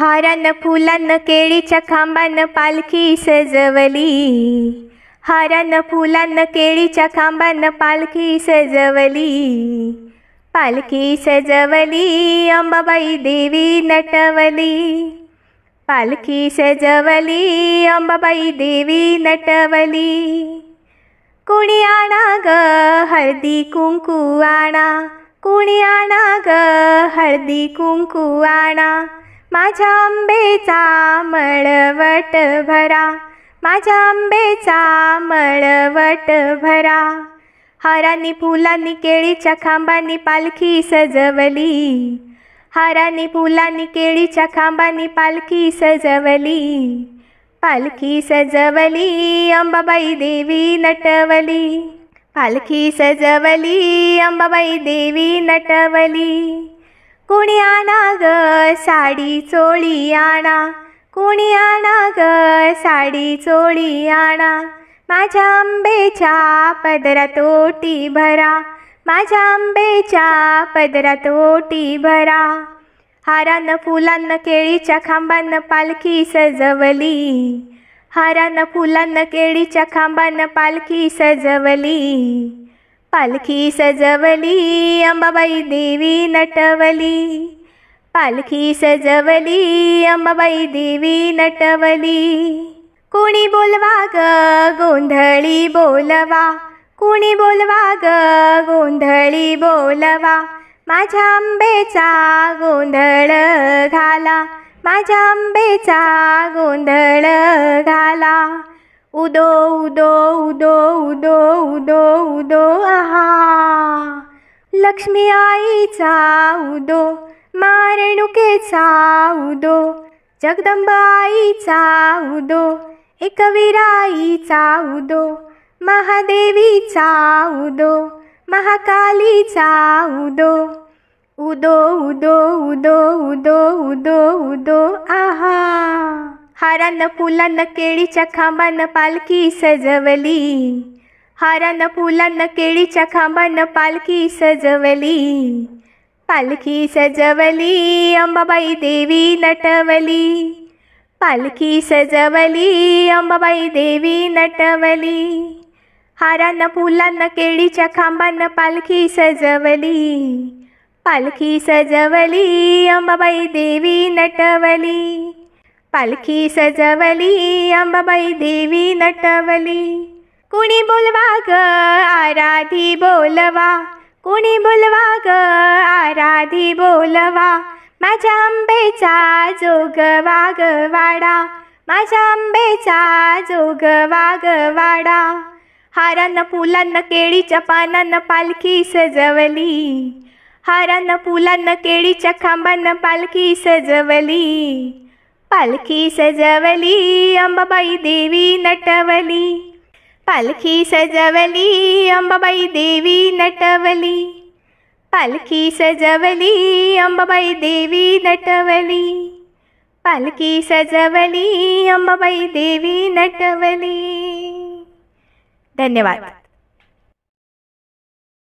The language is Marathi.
हारान फुलान केळीच्या खांबान पालखी सजवली. हारान फुलान केळीच्या खांबान पालखी सजवली. पालखी सजवली अंबाबाई देवी नटवली. पालखी सजवली अंबाबाई देवी नटवली. कुणी आणा ग हळदी कुंकू आणा? कुणी आणा ग हळदी कुंकू आणा? माझ्या आंबेचा मळवट भरा. माझ्या आंबेचा मळवट भरा. हारांनी फुलांनी केळीच्या खांबांनी पालखी सजवली. हारांनी फुलांनी केळीच्या खांबांनी पालखी सजवली. पालखी सजवली अंबाबाई देवी नटवली. पालखी सजवली अंबाबाई देवी नटवली. कुणी आणा ग साडी चोळी आणा? कुणी आणा ग साडी चोळी आणा? माझ्या आंबेच्या पदरात ओटी भरा. माझ्या आंबेच्या पदरात ओटी भरा. हारानं फुलांनं केळीच्या खांबानं पालखी सजवली. हारानं फुलांनं केळीच्या खांबानं पालखी सजवली. पालखी सजवली अंबाबाई देवी नटवली. पालखी सजवली अंबाबाई देवी नटवली. कोणी बोलवा ग गोंधळी बोलवा. कुणी बोलवा ग गोंधळी बोलवा. माझ्या आंबेचा गोंधळ घाला. माझ्या आंबेचा गोंधळ घाला. उदो उदो उदो उदो उदो उदो आहा लक्ष्मी आईचा उदो मारणुकेचा उदो जगदंबाईचा उदो एकविराईचा उदो महादेवीचा उदो महाकालीचा उदो उदो उदो उदो उदो उदो उदो आहा हारानं फुलानं केळीच्या खांबानं पालखी सजवली. हारानं फुलानं केळीच्या खांबानं पालखी सजवली. पालखी सजवली अंबाबाई देवी नटवली. पालखी सजवली अंबाबाई देवी नटवली. हारानं फुलानं केळीच्या खांबानं पालखी सजवली. पालखी सजवली अंबाबाई देवी नटवली. पालखी सजवली अंबाबाई देवी नटवली. कुणी बोलवा ग आराधी बोलवा. कुणी बोलवा ग आराधी बोलवा. माझ्या आंबेचा जोग वाग वाडा. माझ्या आंबेचा जोग वाग वाडा. हारानं फुलांनं केळीच्या पानानं पालखी सजवली. हारानं फुलांनं केळीच्या खांबानं पालखी सजवली. पालखी सजवली अंबाबाई देवी नटवली। पालखी सजवली अंबाबाई देवी नटवली। पालखी सजवली अंबाबाई देवी नटवली। पालखी सजवली अंबाबाई देवी नटवली। धन्यवाद।